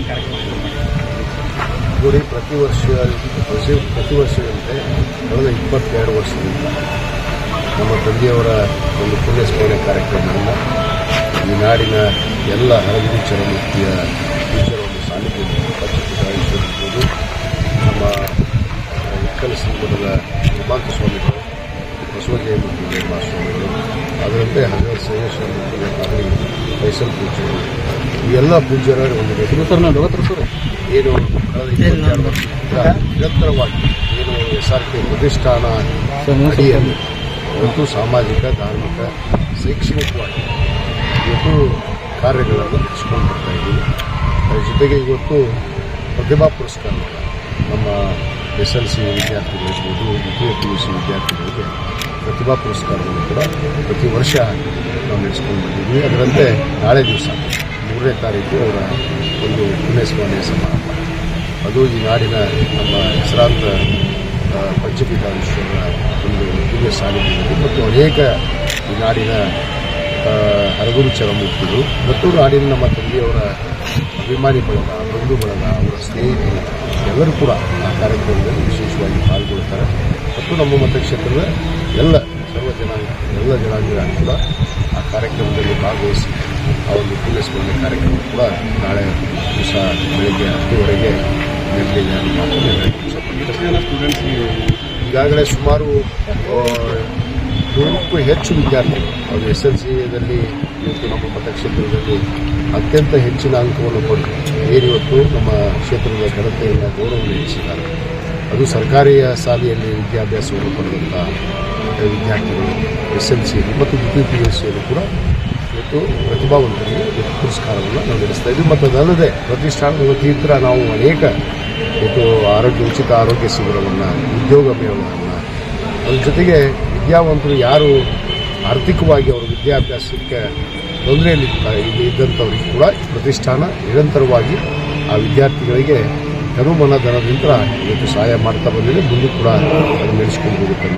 ಏನು ಕಾರ್ಯಕ್ರಮ? ಗುರಿ ಪ್ರತಿ ವರ್ಷ, ಪ್ರತಿ ವರ್ಷದಂತೆ ಕಳೆದ ಇಪ್ಪತ್ತೆರಡು ವರ್ಷದಿಂದ ನಮ್ಮ ತಂದೆಯವರ ಒಂದು ಪುಣ್ಯಸ್ಮರಣೆ ಕಾರ್ಯಕ್ರಮವನ್ನು ಈ ನಾಡಿನ ಎಲ್ಲ ಹರಗುರು ಚರಮೂರ್ತಿಯ ಒಂದು ಸಾನ್ನಿಧ್ಯದಲ್ಲಿ ಪಂಚಪುಟಾಯಿಸಿರ್ಬೋದು ನಮ್ಮ ಇಕ್ಕಲ ಸಂಘದ ಹಿಮಾಂತ ಸ್ವಾಮಿಗಳು ಬಸವಜಯ ನಿರ್ಮಾ ಸ್ವಾಮಿಗಳು ಅದರಂತೆ ಹಜರತ್ ಸೈನೇಶ್ವರ ಮೂರ್ತಿಯ ಕಾಗಡಿ ಪೂಜೆ. ಪೂಜ್ಯರು ಎಲ್ಲ ಪೂಜ್ಯರ ಒಂದು ಏನು ನಿರಂತರವಾಗಿ ಏನು ಎಸ್ ಆರ್ ಕೆ ಪ್ರತಿಷ್ಠಾನ ಅಡಿಯಲ್ಲಿ ಮತ್ತು ಸಾಮಾಜಿಕ ಧಾರ್ಮಿಕ ಶೈಕ್ಷಣಿಕವಾಗಿ ಇವತ್ತು ಕಾರ್ಯಗಳನ್ನು ನಡೆಸಿಕೊಂಡು ಬರ್ತಾ ಇದ್ದೀವಿ. ಅದರ ಜೊತೆಗೆ ಇವತ್ತು ಪ್ರತಿಭಾ ಪುರಸ್ಕಾರ ನಮ್ಮ ಎಸ್ ಎಲ್ ಸಿ ವಿದ್ಯಾರ್ಥಿಗಳಿರ್ಬೋದು ದ್ವಿತೀಯ ಪಿ ಯು ಸಿ ವಿದ್ಯಾರ್ಥಿಗಳಿಗೆ ಪ್ರತಿಭಾ ಪುರಸ್ಕಾರವನ್ನು ಕೂಡ ಪ್ರತಿ ವರ್ಷ ನಾವು ನಡೆಸ್ಕೊಂಡು ಬಂದಿದ್ವಿ ಅದರಂತೆ ನಾಳೆ ದಿವಸ, ಮೂರನೇ ತಾರೀಕು ಅವರ ಒಂದು ಪುಣ್ಯಸ್ಮರಣೆ ಸಮಾರಂಭ. ಅದು ಈ ನಾಡಿನ ನಮ್ಮ ಹೆಸರಾಂತ ಪಂಚಪೀಠಾಧೀಶ್ವರರ ಒಂದು ದಿವ್ಯ ಸಾನಿಧ್ಯದಲ್ಲಿ ಮತ್ತು ಅನೇಕ ಈ ನಾಡಿನ ಹರಗುರು ಚರಮೂರ್ತಿಗಳು ಮತ್ತು ನಾಡಿನ ನಮ್ಮ ತಂದೆಯವರ ಅಭಿಮಾನಿ ಬಳಗ, ಬಂಧು ಬಳಗ, ಅವರ ಸ್ನೇಹಿತರು ಎಲ್ಲರೂ ಕೂಡ ಆ ಕಾರ್ಯಕ್ರಮದಲ್ಲಿ ವಿಶೇಷವಾಗಿ ಪಾಲ್ಗೊಳ್ತಾರೆ ಮತ್ತು ನಮ್ಮ ಮತಕ್ಷೇತ್ರದ ಎಲ್ಲ ಎಲ್ಲ ಜನಾಂಗಗಳು ಕೂಡ ಆ ಕಾರ್ಯಕ್ರಮದಲ್ಲಿ ಭಾಗವಹಿಸಿ ಅವರು ಒಂದು ಕಾರ್ಯಕ್ರಮ ಕೂಡ ನಾಳೆ ದಿವಸ ಬೆಳಿಗ್ಗೆ ಹತ್ತುವರೆಗೆ ಅಂತ. ಸ್ಟೂಡೆಂಟ್ಸ್ಗೆ ಈಗಾಗಲೇ ಸುಮಾರು ನೂರಕ್ಕೂ ಹೆಚ್ಚು ವಿದ್ಯಾರ್ಥಿಗಳು ಅವರು ಎಸ್ ಎಲ್ ಸಿದಲ್ಲಿ ಇವತ್ತು ನಮ್ಮ ಮತಕ್ಷೇತ್ರದಲ್ಲಿ ಅತ್ಯಂತ ಹೆಚ್ಚಿನ ಅಂಕವನ್ನು ಪಡೆದು ಏನಿವತ್ತು ನಮ್ಮ ಕ್ಷೇತ್ರದ ಘನತೆಯನ್ನು ಗೌರವ ಹೆಚ್ಚಿದ್ದಾರೆ ಅದು ಸರ್ಕಾರಿಯ ಶಾಲೆಯಲ್ಲಿ ವಿದ್ಯಾಭ್ಯಾಸವನ್ನು ಪಡೆದಂಥ ವಿದ್ಯಾರ್ಥಿಗಳು ಎಸ್ ಎಲ್ ಸಿ ಮತ್ತು ದ್ವಿತೀಯ ಪಿ ಯು ಸಿಯಲ್ಲಿ ಕೂಡ ಇವತ್ತು ಪ್ರತಿಭಾವಂತರಿಗೆ ಪುರಸ್ಕಾರವನ್ನು ನಾವು ನಡೆಸ್ತಾ ಇದ್ದೀವಿ. ಮತ್ತು ಅದಲ್ಲದೆ ಪ್ರತಿಷ್ಠಾನದ ವತಿಯಿಂದ ನಾವು ಅನೇಕ ಇವತ್ತು ಆರೋಗ್ಯ, ಉಚಿತ ಆರೋಗ್ಯ ಶಿಬಿರವನ್ನು, ಉದ್ಯೋಗ ಮೇಳವನ್ನು, ಅದ್ರ ಜೊತೆಗೆ ವಿದ್ಯಾವಂತರು ಯಾರು ಆರ್ಥಿಕವಾಗಿ ಅವರ ವಿದ್ಯಾಭ್ಯಾಸಕ್ಕೆ ತೊಂದರೆಯಲ್ಲಿ ಇದ್ದಂಥವ್ರಿಗೆ ಕೂಡ ಪ್ರತಿಷ್ಠಾನ ನಿರಂತರವಾಗಿ ಆ ವಿದ್ಯಾರ್ಥಿಗಳಿಗೆ ತನುಮನ ದಿನದಿಂದ ಇವತ್ತು ಸಹಾಯ ಮಾಡ್ತಾ ಬಂದಿದೆ. ಮುಂದೆ ಕೂಡ ಅದು ನಡೆಸ್ಕೊಂಡು ಹೋಗುತ್ತೆ.